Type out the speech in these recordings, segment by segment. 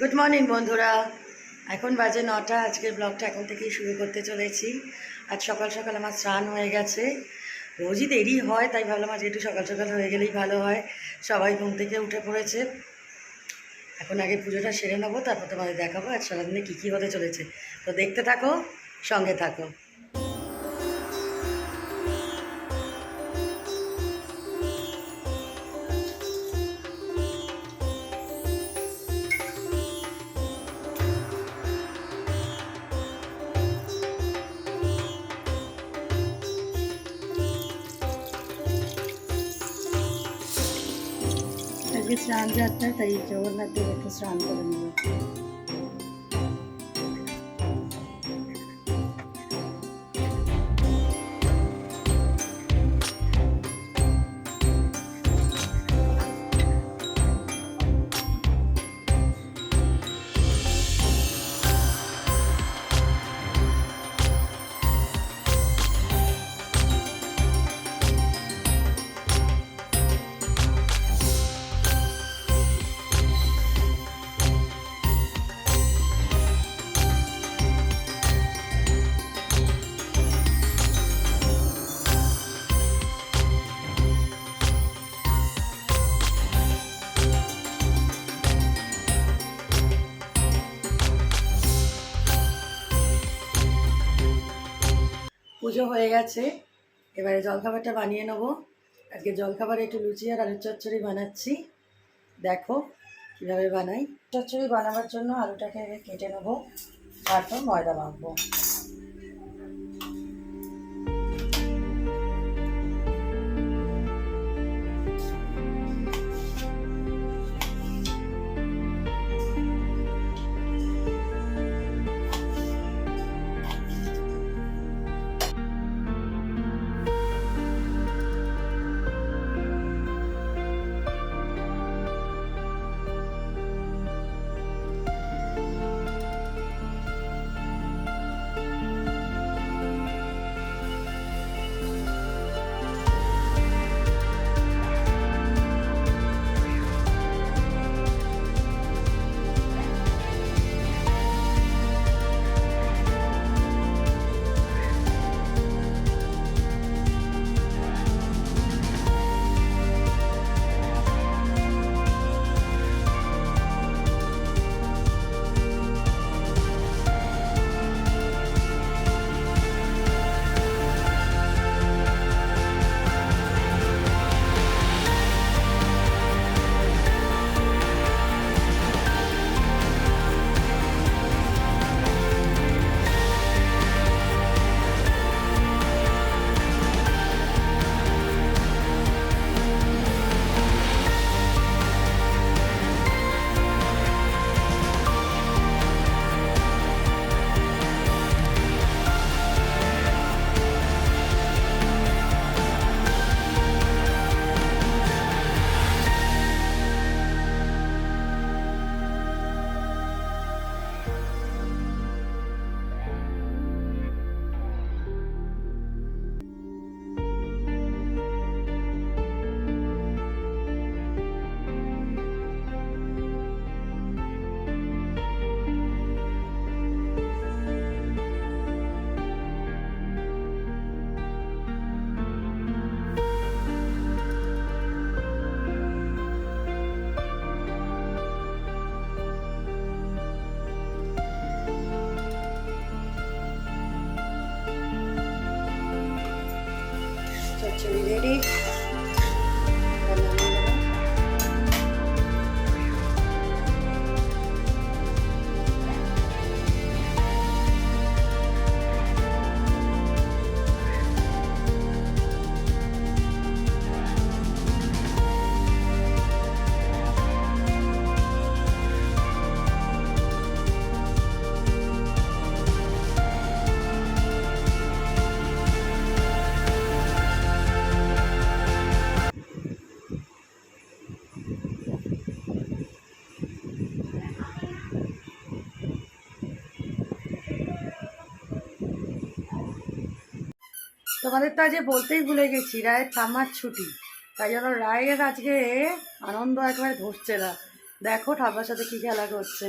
Good morning বন্ধুরা। এখন বাজে নটা, আজকের ব্লগটা এখন থেকেই শুরু করতে চলেছি। আজ সকাল সকাল আমার স্নান হয়ে গেছে। রোজই দেরি হয়, তাই ভাবলাম আমার একটু সকাল সকাল হয়ে গেলেই ভালো হয়। সবাই ঘুম থেকে উঠে পড়েছে। এখন আগে পুজোটা সেরে নেব, তারপর তোমাদের দেখাবো। আজ সারাদিনে কী কী হতে চলেছে। তো দেখতে থাকো, সঙ্গে থাকো। আজকে স্নান যাত্রা তাই জগন্নাথ দেব একটু স্নান পুজো হয়ে গেছে। এবারে জলখাবারটা বানিয়ে নেব। আজকে জলখাবারে একটু লুচি আর আলুর চচ্চড়ি বানাচ্ছি। দেখো কীভাবে বানাই। চচ্চড়ি বানাবার জন্য আলুটাকে কেটে নেব। তারপর ময়দা মাখবো। রেডি তোমাদের তো আজকে বলতেই ভুলে গেছি, রায়ের ঠাম্মার ছুটি। তাই জন্য রায়ের আজকে আনন্দ একেবারে ধরছে না। দেখো ঠাম্মার সাথে কি খেলা করছে।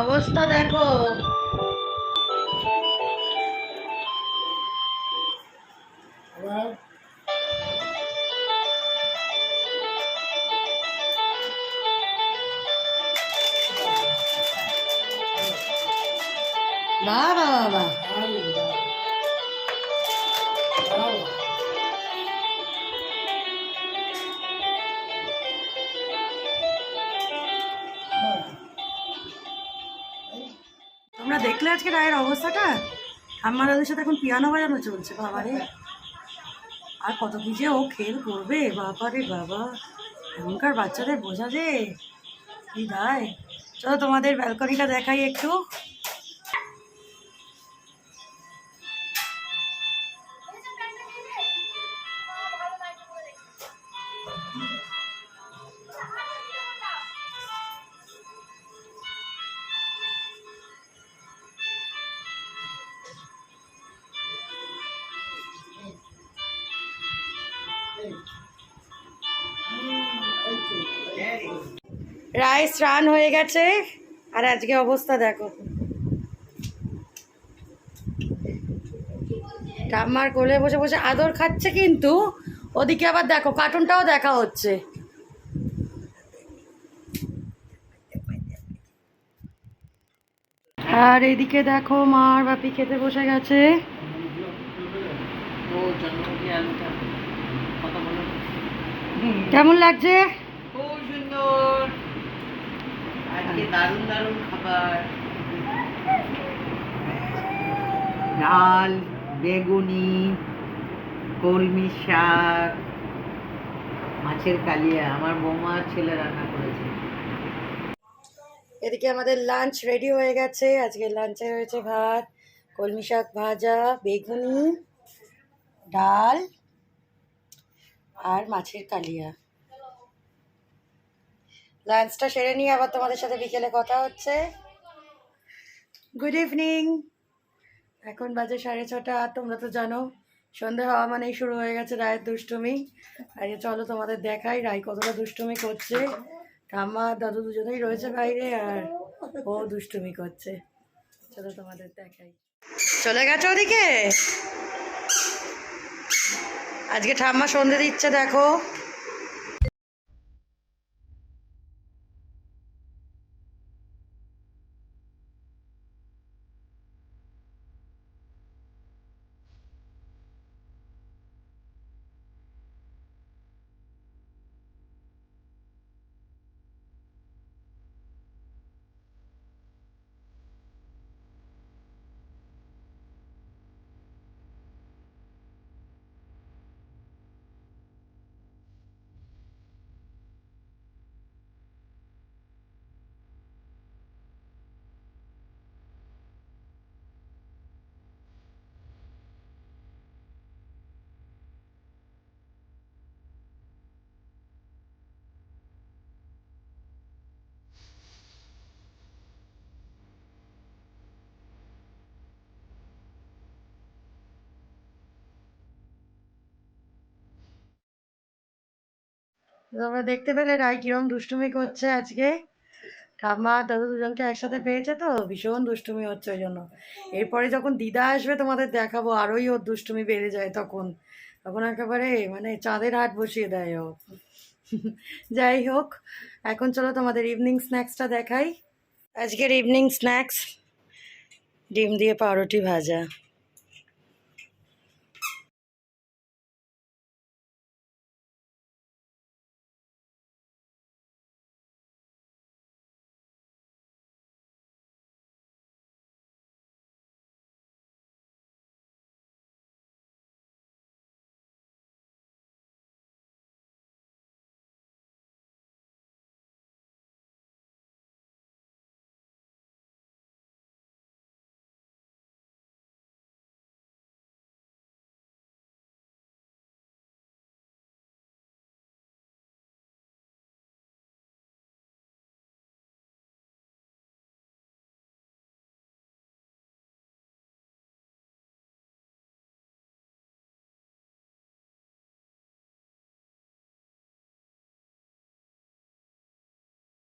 অবস্থা দেখো। বাবা বাবা আজকে রায়ের অবস্থাটা? ঠাম্মা দাদুর সাথে এখন পিয়ানো বাজানো চলছে, বাবারে। আর কত কি যে ও খেল করবে, বাবারে বাবা। এখনকার বাচ্চাদের বোঝা যে কি দায়। চলো তোমাদের ব্যালকনিটা দেখাই একটু। রায় স্নান হয়ে গেছে। আর আজকে অবস্থা দেখো। ঠাম্মার কোলে বসে বসে আদর খাচ্ছে কিন্তু ওদিকে আবার দেখো কার্টুনটাও দেখা হচ্ছে। আর এদিকে দেখো মার বাপি খেতে বসে গেছে। কেমন লাগছে? দারুণ দারুণ খাবার। ডাল বেগুনি কলমি শাক মাছের কালিয়া আমার বৌমা ছেলে রান্না করেছে। এদিকে আমাদের লাঞ্চ রেডি হয়ে গেছে। আজকে লাঞ্চে রয়েছে ভাত কলমি শাক ভাজা বেগুনি ডাল আর মাছের কালিয়া। লাঞ্চটা সেরে নিয়ে আবার তোমাদের সাথে বিকেলে কথা হচ্ছে। গুড ইভিনিং এখন বাজে সাড়ে ছটা আর তোমরা তো জানো, সন্ধে হওয়া মানেই শুরু হয়ে গেছে রায়ের দুষ্টুমি। আর চলো তোমাদের দেখাই রায় কতটা দুষ্টুমি করছে। ঠাম্মা, দাদু দুজনেই রয়েছে বাইরে আর ও দুষ্টুমি করছে। চলো তোমাদের দেখাই। চলে গেছে ওদিকে? আজকে ঠাম্মা সন্ধে দিচ্ছে, দেখো। তোমরা দেখতে পেলে রায় কিরম দুষ্টুমি করছে আজকে। ঠাম্মা, দাদু দুজনকে একসাথে পেয়েছে তো, ভীষণ দুষ্টুমি হচ্ছে ওই জন্য। এরপরে যখন দিদা আসবে, তোমাদের দেখাবো, আরোই ওর দুষ্টুমি বেড়ে যায় তখন। তখন একেবারে মানে চাঁদের হাট বসিয়ে দেয় ও। যাই হোক, এখন চলো তোমাদের ইভিনিং স্ন্যাক্সটা দেখাই। আজকের ইভিনিং স্ন্যাক্স ডিম দিয়ে পাউরুটি ভাজা।